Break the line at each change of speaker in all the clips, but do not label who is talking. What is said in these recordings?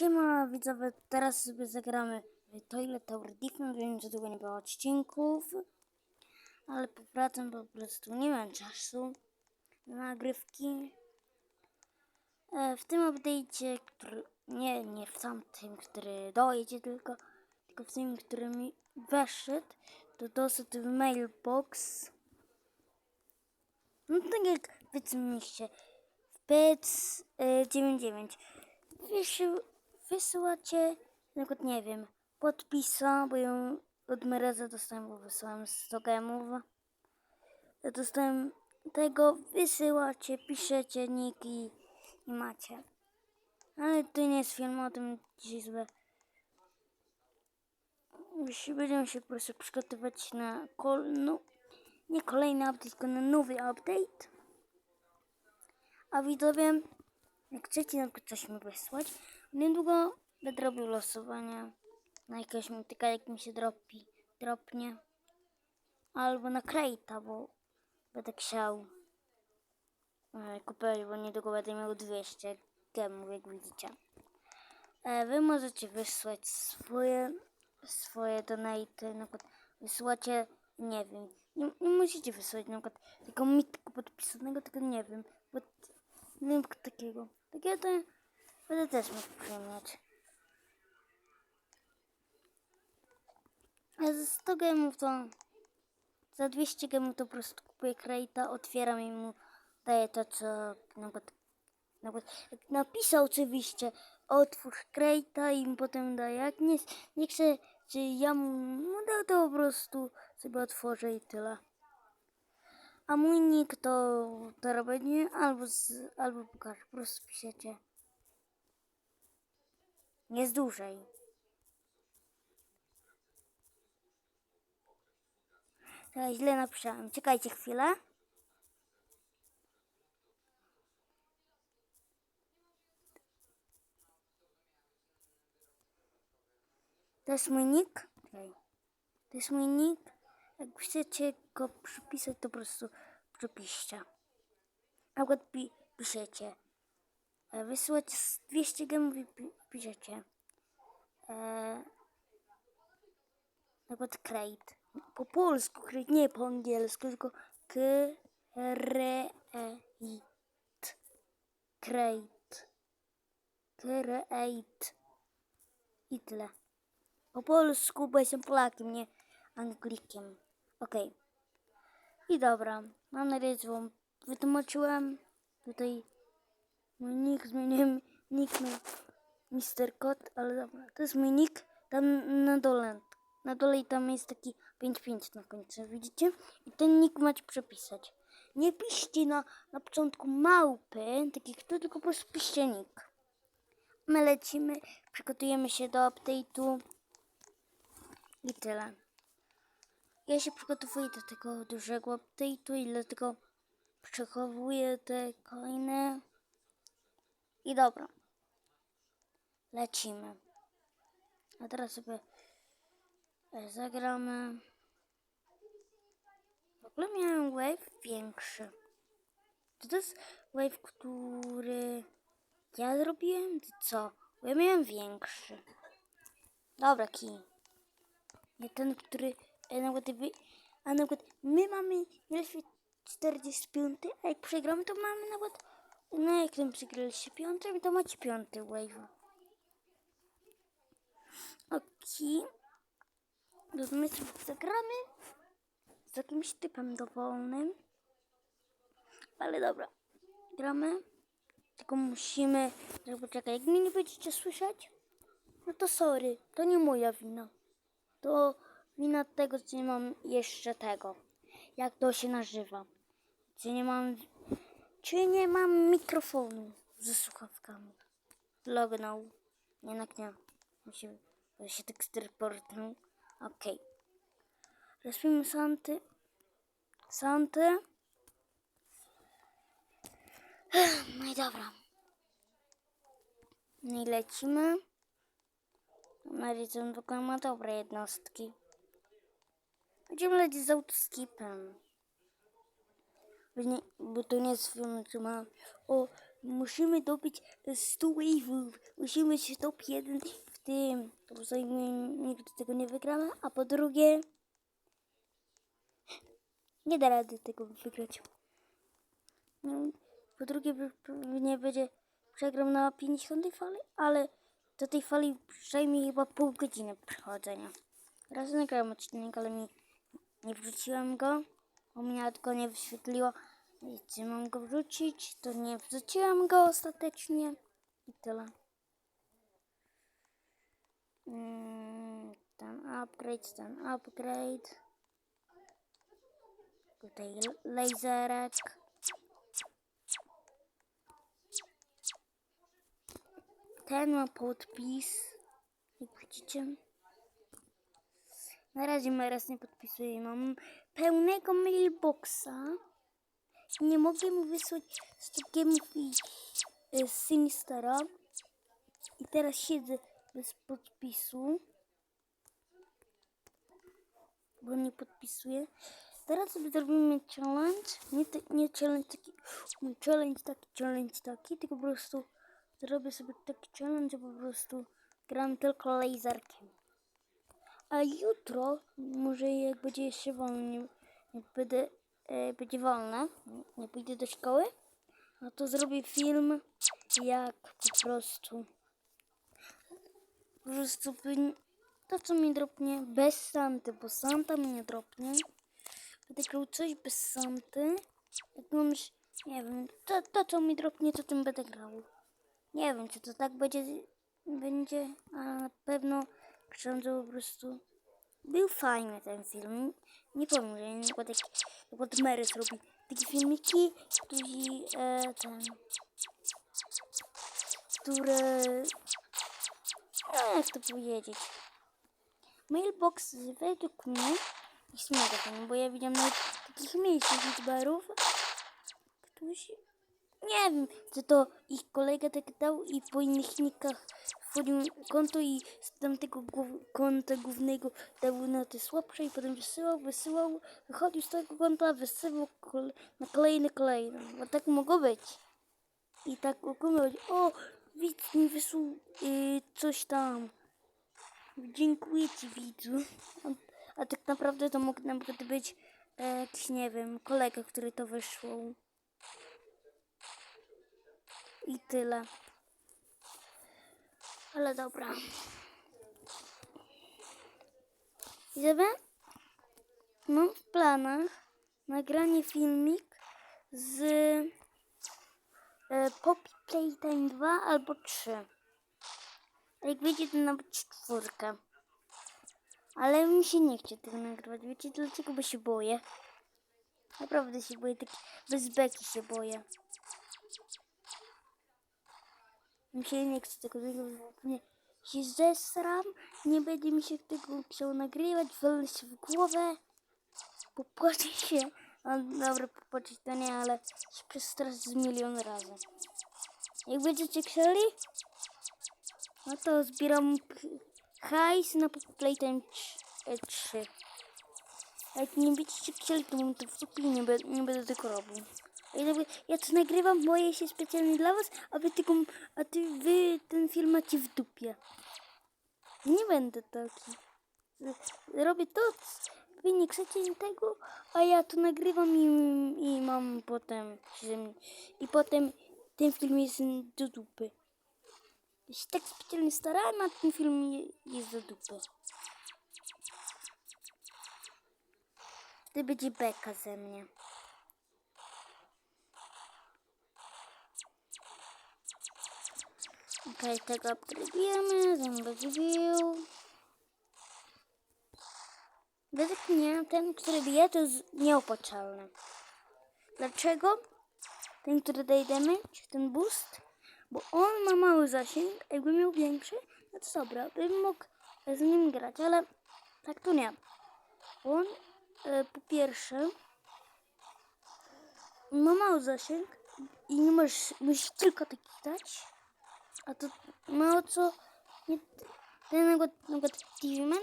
Siema widzowie, teraz sobie zagramy Toilet Tower Defense, wiem, że długo nie było odcinków, ale powracam, po prostu nie mam czasu na nagrywki. E, w tym update'cie, który, nie, nie w tamtym, który dojdzie tylko, tylko w tym, który mi weszedł, to dosyć w mailbox. No tak jak wyceniście, w PEC e, 99 wysył, wysyłacie, na przykład nie wiem, podpisa, bo ją od Mereza dostałem, bo wysłałem 100 gemów. Dostałem tego, wysyłacie, piszecie nick i, macie. Ale to nie jest film o tym dzisiaj sobie. Jeśli Będziemy się po prostu przygotowywać na kol, no, nie kolejny update, tylko na nowy update. A widzowie, jak chcecie na coś mi wysłać, niedługo będę robił losowania na jakiegoś mityka, jak mi się dropi, dropnie. Albo na krejta, bo będę chciał e, kupić, bo niedługo będę miał 200 gemów, jak widzicie. E, wy możecie wysłać swoje, swoje donaty, na przykład wysyłacie, nie wiem, nie, nie musicie wysłać na przykład tego mityku podpisanego, tylko nie wiem, bo nie wiem takiego. Takiego to będę też mógł przyjmować. A za 100 gemów to za 200 gemów to po prostu kupuję krejta, otwieram i mu daję to, co przykład jak napisał oczywiście otwórz krejta i potem daję. Jak nie, nie chcę, czy ja mu dam, to po prostu sobie otworzę i tyle. A mój nick to teraz albo albo pokażę, po prostu piszecie. Jest dłużej. Teraz źle napisałem. Czekajcie chwilę. To jest mój nick. To jest mój nick. Jak chcecie go przypisać, to po prostu przypiszcie. Na przykład pi piszecie. E, Wysyłać z 200 gemów i pi piszecie. E, na przykład crate. Po polsku crate, nie po angielsku, tylko crate. Crate. Crate. I tyle. Po polsku, bo jestem Polakiem, nie Anglikiem. Okej. I dobra. Mam nadzieję, że wam wytłumaczyłem. Tutaj mój nick zmieniłem nick na Mr. Kot, ale dobra. To jest mój nick. Tam na dole. Na dole i tam jest taki 55 na końcu, widzicie? I ten nick macie przepisać. Nie piszcie na, na początku małpy, takich to, tylko po prostu piszcie nick. My lecimy, przygotujemy się do update'u i tyle. Ja się przygotowuję do tego dużego update'u i dlatego przechowuję te coiny. I dobra. Lecimy. A teraz sobie e, zagramy. W ogóle miałem wave większy. To jest wave, który ja zrobiłem? Co? Bo ja miałem większy. Dobra, kij. Nie ten, który na przykład wy, a na przykład my mamy najlepiej 45, a jak przegramy, to mamy nawet, no jak tam przegraliście piątym, to macie piąty wave. Okej. Okay. My sobie zagramy z jakimś typem dowolnym. Ale dobra. Gramy. Tylko musimy... Poczekaj, jak mnie nie będziecie słyszeć, no to sorry, to nie moja wina. To wina tego, że nie mam jeszcze tego. Jak to się nazywa. Czy nie mam... Czy nie mam mikrofonu ze słuchawkami. Lognął. Jednak nie. Musimy... To się tekstyr portnął. Okej. Okay. Rozpijmy Santy. Santy. No i dobra. No i lecimy. Marycon w ogóle ma dobre jednostki. Będziemy lecieć z autoskipem. Bo, to nie jest film, że ma o musimy dobyć 100 wave'ów. Musimy się top 1 w tym. Po sobie nigdy tego nie wygramy. A po drugie, nie da rady tego wygrać. No, po drugie, pe- pewnie będzie przegram na 50 fali, ale do tej fali przejmie chyba pół godziny przechodzenia. Raz nagrałem odcinek, ale mi nie wrzuciłem go, bo mnie go nie wyświetliło. I czy mam go wrzucić, to nie wrzuciłem go ostatecznie. I tyle. Mm, ten upgrade, ten upgrade. Tutaj laserek. Ten ma podpis. Jak widzicie. Na razie Meres nie podpisuje. Mam pełnego mailboxa. Nie mogę mu wysłać 100 gemów i e, Sinistera. I teraz siedzę bez podpisu. Bo nie podpisuję. Teraz sobie zrobimy challenge. Nie, te, nie challenge taki, challenge taki, challenge taki, tylko po prostu zrobię sobie taki challenge, że po prostu gram tylko laserkiem. A jutro, może jak będzie jeszcze wolny, jak będę, e, będzie wolne, nie pójdę do szkoły, no to zrobię film, jak po prostu, po prostu to co mi dropnie, bez Santy, bo Santa mnie nie dropnie. Będę grał coś bez Santy, nie wiem, to, to co mi dropnie, to tym będę grał. Nie wiem, czy to tak będzie, będzie, a na pewno przyrządzę po prostu. Był fajny ten film. Nie powiem, że nie przykład jak, jak od Merys robi takie filmiki, które, e, ten, które, no jak to powiedzieć, mailbox według mnie jest mega fajny, bo ja widziałam nawet takich mniejszych youtuberów, którzy nie wiem, czy to ich kolega tak dał i po innych nikach wchodził konto i z tamtego konta głównego dał na te słabsze i potem wysyłał, wysyłał, wychodził z tego konta, wysyłał kole- na kolejne, kolejne. Bo tak mogło być. I tak być. O, widz mi wysłał y, coś tam. Dziękuję ci widzu. A, a tak naprawdę to mógł na przykład być e, jakiś, nie wiem, kolega, który to wysłał. I tyle. Ale dobra. Widzowie, mam w planach nagranie filmik z e, Poppy Playtime 2 albo 3. A Jak wiecie, to nawet czwórkę. Ale mi się nie chce tego nagrywać. Wiecie dlaczego? Bo się boję. Naprawdę się boję. Tak bez beki się boję. Mi się nie chce tego nagrywać. Się zesram. Nie będzie mi się tego chciał nagrywać. Walę się w głowę. Popłaczę się. No, dobra, popłaczeć to nie, ale się przestraszyć z milion razy. Jak będziecie chcieli, no to zbieram hajs na Playtime 3. A jak nie będziecie chcieli, to to w nie, nie będę tego robił. Ja, to nagrywam, boję się specjalnie dla was, a wy, tylko, a ty, wy ten film macie w dupie. Nie będę taki. Robię to, wy nie chcecie tego, a ja to nagrywam i, i mam potem, i potem ten film jest do dupy. Ja się tak specjalnie starałem, a ten film je- jest do dupy. Wtedy będzie beka ze mnie. Okej, tego upgrade'ujemy, bił. Według mnie ten, który bije, to jest nieopłacalny. Dlaczego? Ten, który daje damage, ten boost, bo on ma mały zasięg, jakby miał większy, no to dobra, bym mógł z nim grać, ale tak to nie. On e, po pierwsze ma mały zasięg i nie możesz, musisz tylko taki dać, a to mało co nie, ten na przykład,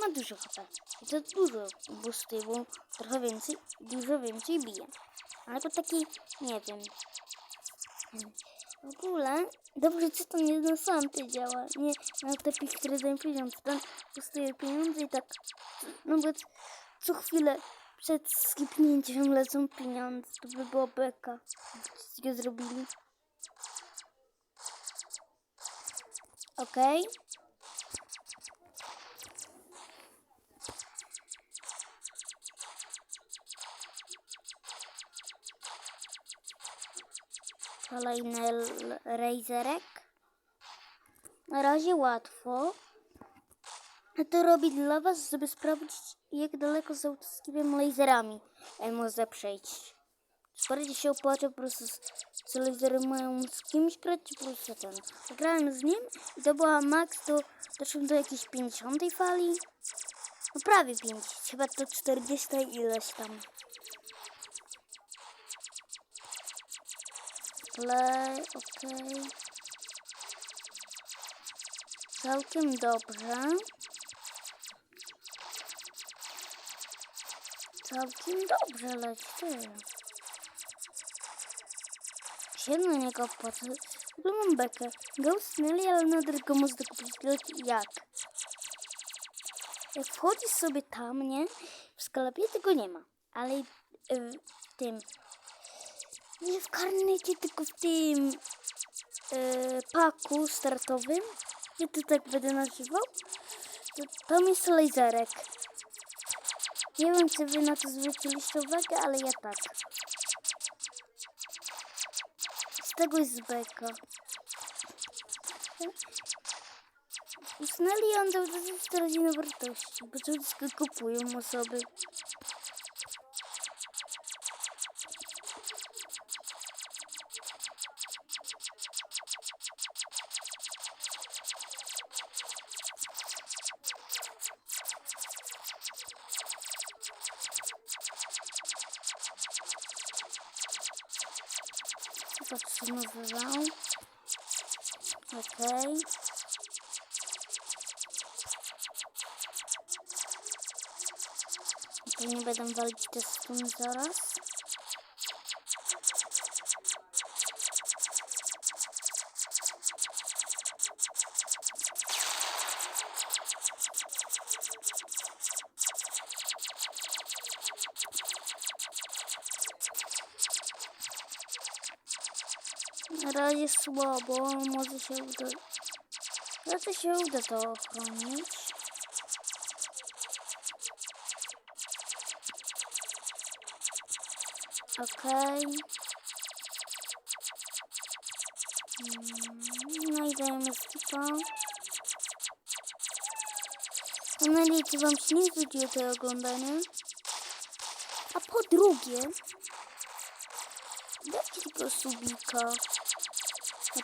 ma dużo HP i to dużo boostuje, bo trochę więcej, dużo więcej bije. Ale to taki, nie wiem, W ogóle, dobrze, to nie na Santy działa, nie na te pi, które dają pieniądze. Tam dostaję pieniądze i tak, no bo co chwilę przed skipnięciem lecą pieniądze. To by było beka, gdybyście zrobili. Okej. Kolejny l- razerek. Na razie łatwo. A to robi dla was, żeby sprawdzić, jak daleko z autoskipem laserami e, można przejść. Bardziej się opłaca po prostu laserem mają z kimś grać, czy po prostu ten. Z nim i to była max, to doszłem do jakiejś 50 fali. No prawie 5, chyba to 40 ileś tam. Play, okej. Całkiem dobrze. Całkiem dobrze leci. Się na niego. W ogóle mam bekę. Go usnęli, ale nadal go można kupić. Jak? Jak wchodzisz sobie tam, nie? W sklepie tego nie ma. Ale y, w tym... Nie w karnecie, tylko w tym e, paku startowym. Ja to tak będę nazywał. To, tam jest laserek. Nie wiem, czy wy na to zwróciliście uwagę, ale ja tak. Tego jest beka. Usnęli i on cały czas straci na wartości, bo to wszystko kupują osoby. Podsumowywał. Okej. To nie będę walić testu zaraz. Na razie słabo, może się uda. Raczej się uda to ochronić. Okej. Mm, No i dajemy skipa. Mam nadzieję, że wam się nie znudziło to oglądanie. A po drugie, subika.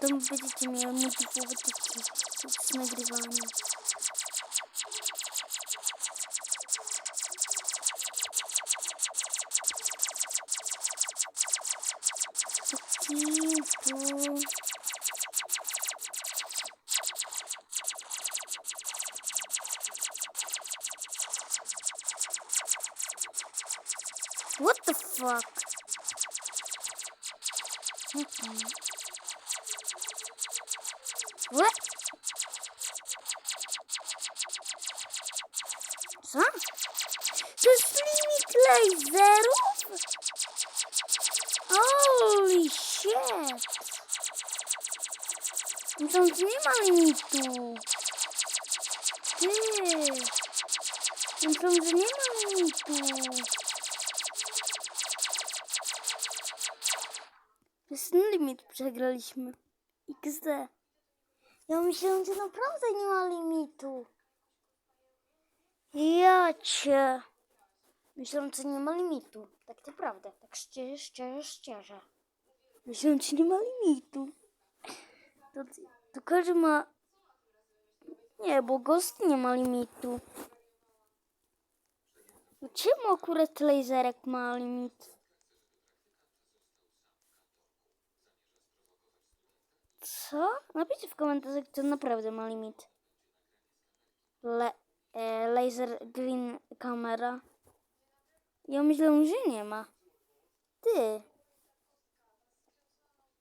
To będziecie mieli multipowe taki z nagrywania. Co? To jest limit laserów? Holy shit! No to nie ma limitu. Ty! No to nie ma limitu. Jest limit przegraliśmy. XD. Ja myślałam, że naprawdę nie ma limitu. Ja cię. Myślałam, że nie ma limitu. Tak naprawdę. Tak szczerze, szczerze, szczerze. Myślałam, że nie ma limitu. To, to każdy ma... Nie, bo Ghost nie ma limitu. Czemu akurat laserek ma limit? Co? Napiszcie w komentarzach, czy naprawdę ma limit. Le, e, laser green kamera. Ja myślę, że nie ma. Ty.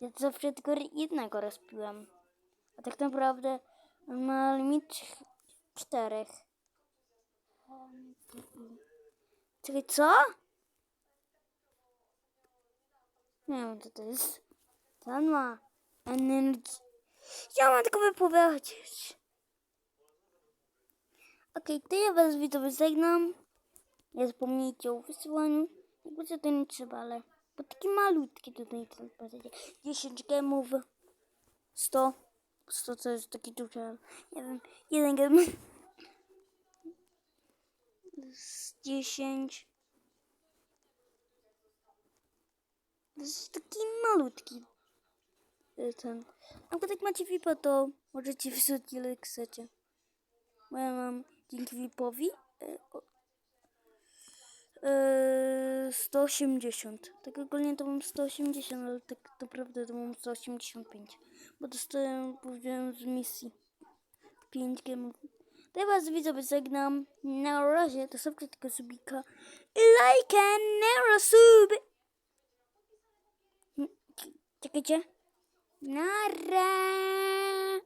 Ja zawsze tylko jednego rozpiłem. A tak naprawdę ma limit ch- czterech. Czekaj, co? Nie wiem, co to jest. On ma? Energy. Ja mam tylko wypowiedzieć. Okej, to ja was widzowie żegnam. Nie zapomnijcie o wysyłaniu. Jakby to nie trzeba, ale... Bo taki malutki tutaj ten pasacie. 10 gemów. 100. 100 to jest taki duży, nie wiem. Jeden gem. Z 10. To jest taki malutki. Y, Ten. A jak macie VIPa, to możecie wysłać ile chcecie. Bo ja mam dzięki VIPowi o- y, 180. Tak ogólnie to mam 180, ale tak naprawdę to mam 185. Bo dostałem, powiedziałem, z misji 5 gemów. To ja was widzowie żegnam. Na razie to subskrypcja tylko subika. I lajka, na sub. Czekajcie. Narra.